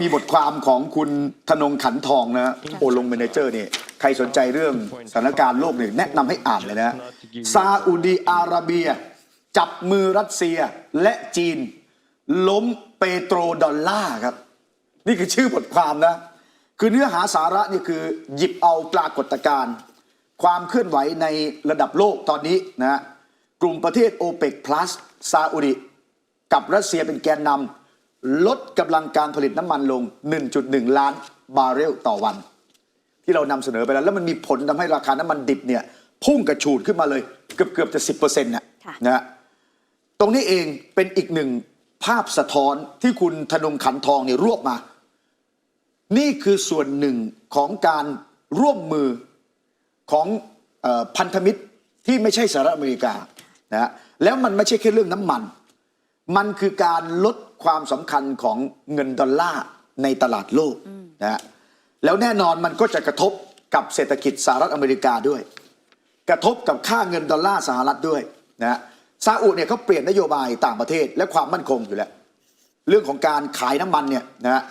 มีบทความของคุณธนงขันทองนะโอลงเมนเจอร์นี่ใครสนใจเรื่องสถานการณ์โลกเนี่ยแนะนำให้อ่านเลยนะซาอุดีอาระเบีย จับมือรัสเซียและจีน ล้มเปโตรดอลลาร์ครับ นี่คือชื่อบทความนะ คือเนื้อหาสาระนี่คือหยิบเอาปรากฏการณ์ ความเคลื่อนไหวในระดับโลกตอนนี้นะฮะกลุ่มประเทศโอเปก plus ซาอุดิกับรัสเซียเป็นแกนนำ ลดกำลังการผลิตน้ำมันลง 1.1 ล้านบาร์เรลต่อวัน ที่เรานำเสนอไปแล้ว แล้วมันมีผลทำให้ราคาน้ำมันดิบเนี่ยพุ่งกระฉูดขึ้นมาเลย เกือบเกือบจะ 10%น่ะค่ะนะฮะตรงนี้เองเป็นอีกหนึ่งภาพสะท้อนที่คุณธนงขันทองเนี่ยรวบมา นี่คือส่วนหนึ่งของการร่วมมือของเออพันธมิตรที่ไม่ใช่สหรัฐอเมริกานะฮะแล้วมันไม่ใช่แค่เรื่องน้ำมัน มันคือการลด ความสำคัญของเงินดอลลาร์ในตลาดโลกนะฮะแล้วแน่นอนมันก็จะกระทบกับเศรษฐกิจสหรัฐอเมริกาด้วย กระทบกับค่าเงินดอลลาร์สหรัฐด้วยนะฮะซาอุเนี่ยเขาเปลี่ยนนโยบายต่างประเทศและความมั่นคงอยู่แล้ว เรื่องของการขายน้ำมันเนี่ยนะฮะ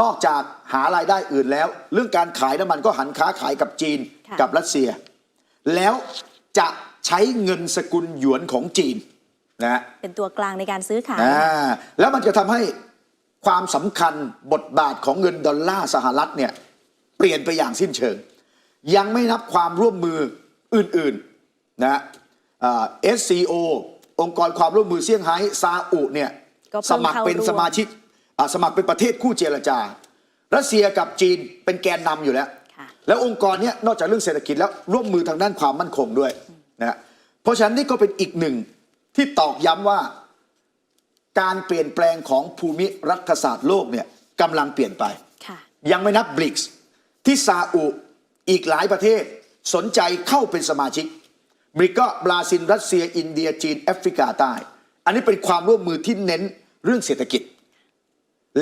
นอกจากหารายได้อื่นแล้ว เรื่องการขายน้ำมันก็หันค้าขายกับจีนค่ะกับรัสเซีย แล้วจะใช้เงินสกุลหยวนของจีน นะฮะเป็นตัวกลางในการซื้อขายอ่าแล้วมันจะทำให้ความสำคัญบทบาทของเงินดอลลาร์สหรัฐเนี่ยเปลี่ยนไปอย่างสิ้นเชิง ยังไม่นับความร่วมมืออื่นๆนะอ่า SCO องค์กรความร่วมมือเซี่ยงไฮ้ซาอุเนี่ยก็เพิ่งสมัครเป็นเข้าร่วมสมาชิกอ่าสมัครเป็นประเทศคู่เจรจา รัสเซียกับจีนเป็นแกนนำอยู่แล้วค่ะแล้วองค์กรเนี้ยนอกจากเรื่องเศรษฐกิจแล้วร่วมมือทางด้านความมั่นคงด้วยนะฮะเพราะฉะนั้นนี่ก็เป็นอีกหนึ่ง ที่ตอกย้ำว่า การเปลี่ยนแปลงของภูมิรัฐศาสตร์โลกเนี่ยกำลังเปลี่ยนไป ค่ะ ยังไม่นับบริกส์ที่ซาอุอีกหลายประเทศสนใจเข้าเป็นสมาชิกบริกก็บราซิลรัสเซีย อินเดียจีน แอฟริกาใต้ อันนี้เป็นความร่วมมือที่เน้นเรื่องเศรษฐกิจ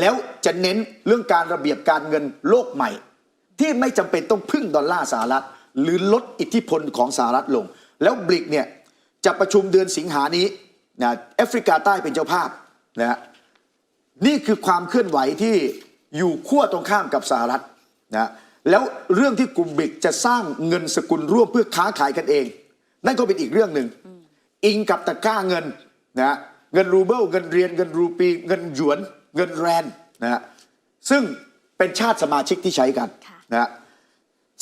แล้วจะเน้นเรื่องการระเบียบการเงินโลกใหม่ ที่ไม่จำเป็นต้องพึ่งดอลลาร์สหรัฐ หรือลดอิทธิพลของสหรัฐลง แล้วบริกเนี่ย จะประชุมเดือนสิงหานี้นะแอฟริกาใต้เป็นเจ้าภาพนะฮะนี่คือความเคลื่อนไหวที่อยู่ขั้วตรงข้ามกับสหรัฐนะแล้วเรื่องที่กลุ่มบริกจะสร้างเงินสกุลร่วมเพื่อค้าขายกันเอง นั่นก็เป็นอีกเรื่องหนึ่งอิงกับตะกร้าเงินนะเงินรูเบิลเงินเรียนเงินรูปี เงินหยวน เงินแรนนะฮะซึ่งเป็นชาติสมาชิกที่ใช้กันค่ะนะฮะ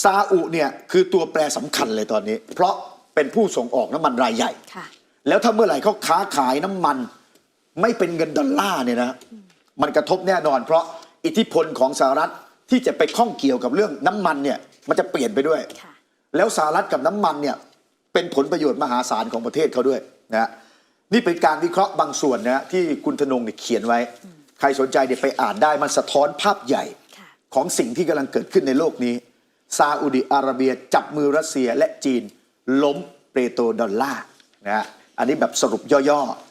ซาอุเนี่ยคือตัวแปรสำคัญเลยตอนนี้ เพราะ เป็นผู้ส่งออกน้ำมันรายใหญ่ ค่ะ แล้วถ้าเมื่อไหร่เขาค้าขายน้ำมัน ไม่เป็นเงินดอลลาร์เนี่ยนะมันกระทบแน่นอน เพราะอิทธิพลของสหรัฐที่จะไปข้องเกี่ยวกับเรื่องน้ำมันเนี่ยมันจะเปลี่ยนไปด้วย ค่ะ แล้วสหรัฐกับน้ำมันเนี่ยเป็นผลประโยชน์มหาศาลของประเทศเขาด้วยนะนี่เป็นการวิเคราะห์บางส่วนนะที่คุณธนงเนี่ยเขียนไว้ ใครสนใจเดี๋ยวไปอ่านได้มันสะท้อนภาพใหญ่ ค่ะ ของสิ่งที่กำลังเกิดขึ้นในโลกนี้ ซาอุดิอาระเบียจับมือรัสเซียและจีน ล้มเปโตรดอลลาร์นะฮะอันนี้แบบสรุปย่อๆ